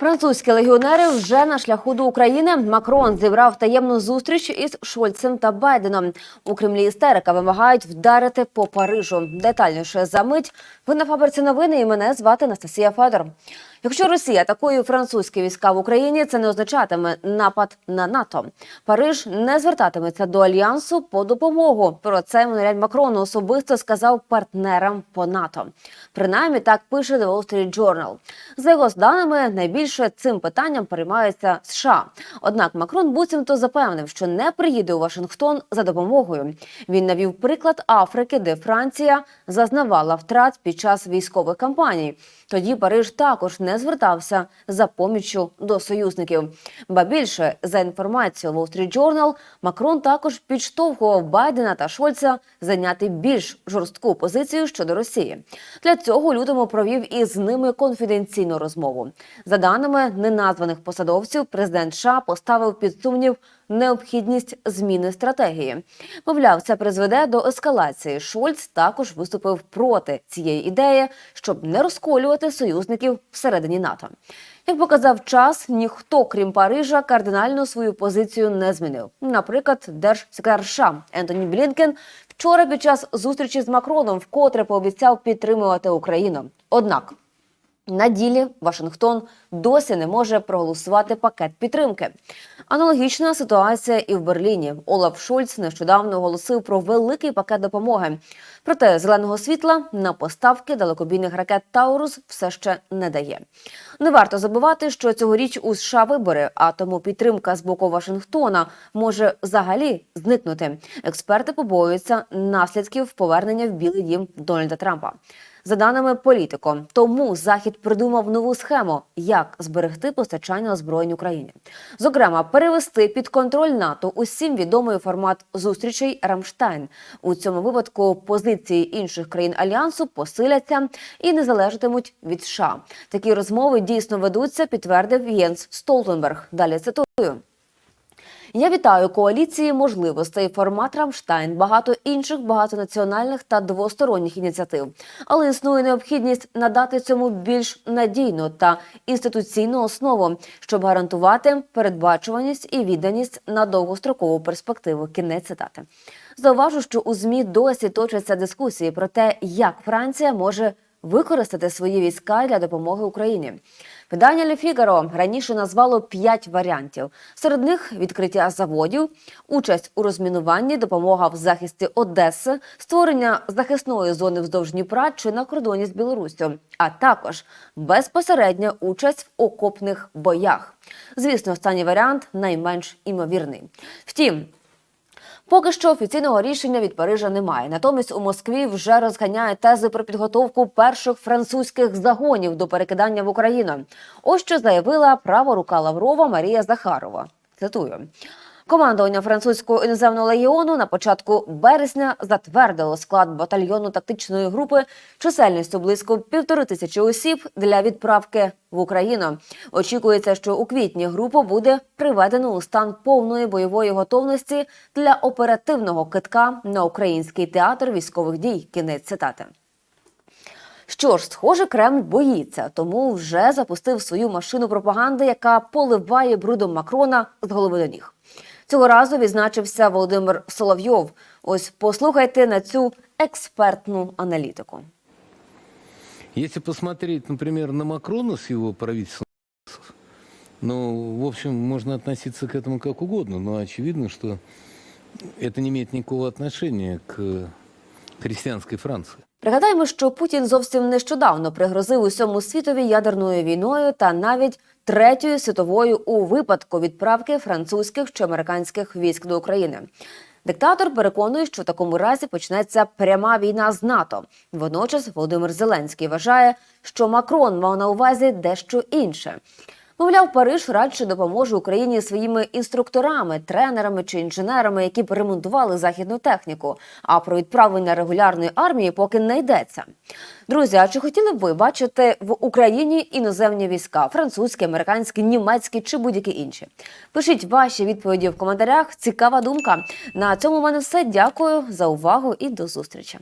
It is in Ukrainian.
Французькі легіонери вже на шляху до України. Макрон зібрав таємну зустріч із Шольцем та Байденом. У Кремлі істерика вимагають вдарити по Парижу. Детальніше за мить. Ви на фабриці новини і мене звати Анастасія Федор. Якщо Росія атакує французькі війська в Україні, це не означатиме напад на НАТО. Париж не звертатиметься до альянсу по допомогу. Про це Еммануель Макрон особисто сказав партнерам по НАТО. Принаймні так пише The Wall Street Journal. За його даними, найбільше цим питанням переймаються США. Однак Макрон буцімто запевнив, що не приїде у Вашингтон за допомогою. Він навів приклад Африки, де Франція зазнавала втрат під час військових кампаній. Тоді Париж також не звертався за поміччю до союзників. Ба більше за інформацією Wall Street Journal, Макрон також підштовхував Байдена та Шольца зайняти більш жорстку позицію щодо Росії. Для цього лютому провів із ними конфіденційну розмову. За даними неназваних посадовців, президент США поставив під сумнів необхідність зміни стратегії. Мовляв, це призведе до ескалації. Шольц також виступив проти цієї ідеї, щоб не розколювати союзників всередині НАТО. Як показав час, ніхто, крім Парижа, кардинально свою позицію не змінив. Наприклад, держсекретар США Ентоні Блінкен вчора під час зустрічі з Макроном вкотре пообіцяв підтримувати Україну. Однак на ділі Вашингтон досі не може проголосувати пакет підтримки. Аналогічна ситуація і в Берліні. Олаф Шольц нещодавно оголосив про великий пакет допомоги. Проте зеленого світла на поставки далекобійних ракет Таурус все ще не дає. Не варто забувати, що цьогоріч у США вибори, а тому підтримка з боку Вашингтона може взагалі зникнути. Експерти побоюються наслідків повернення в Білий Дім Дональда Трампа. За даними політико, тому захід придумав нову схему, як зберегти постачання озброєнь Україні. Зокрема, перевести під контроль НАТО усім відомий формат зустрічей Рамштайн. У цьому випадку позиції інших країн альянсу посиляться і не залежатимуть від США. Такі розмови дійсно ведуться, підтвердив Єнс Столтенберг. Далі цитую. Я вітаю коаліції можливостей, формат Рамштайн, багато інших багатонаціональних та двосторонніх ініціатив. Але існує необхідність надати цьому більш надійну та інституційну основу, щоб гарантувати передбачуваність і відданість на довгострокову перспективу. Кінець цитати. Зауважу, що у змі досі точаться дискусії про те, як Франція може використати свої війська для допомоги Україні. Видання Le Figaro раніше назвало п'ять варіантів. Серед них відкриття заводів, участь у розмінуванні, допомога в захисті Одеси, створення захисної зони вздовж Дніпра чи на кордоні з Білоруссю, а також безпосередня участь в окопних боях. Звісно, останній варіант найменш імовірний. Втім. Поки що офіційного рішення від Парижа немає. Натомість у Москві вже розганяє тези про підготовку перших французьких загонів до перекидання в Україну. Ось що заявила права рука Лаврова Марія Захарова. Цитую. Командування французького іноземного легіону на початку березня затвердило склад батальйону тактичної групи чисельністю близько півтори тисячі осіб для відправки в Україну. Очікується, що у квітні групу буде приведено у стан повної бойової готовності для оперативного китка на український театр військових дій. Кінець цитати. Що ж, схоже, Кремль боїться, тому вже запустив свою машину пропаганди, яка поливає брудом Макрона з голови до ніг. Цього разу відзначився Володимир Соловйов. Ось послухайте на цю експертну аналітику. Если посмотреть, например, на Макрона с его правительством, ну, в общем, можно относиться к этому как угодно, но очевидно, что это не имеет никакого отношения к христианской Франции. Пригадаємо, що Путін зовсім нещодавно пригрозив усьому світові ядерною війною та навіть третьою світовою у випадку відправки французьких чи американських військ до України. Диктатор переконує, що в такому разі почнеться пряма війна з НАТО. Водночас Володимир Зеленський вважає, що Макрон мав на увазі дещо інше. Мовляв, Париж радше допоможе Україні своїми інструкторами, тренерами чи інженерами, які б ремонтували західну техніку. А про відправлення регулярної армії поки не йдеться. Друзі, а чи хотіли б ви бачити в Україні іноземні війська французькі, американські, німецькі чи будь-які інші? Пишіть ваші відповіді в коментарях. Цікава думка. На цьому в мене все. Дякую за увагу і до зустрічі.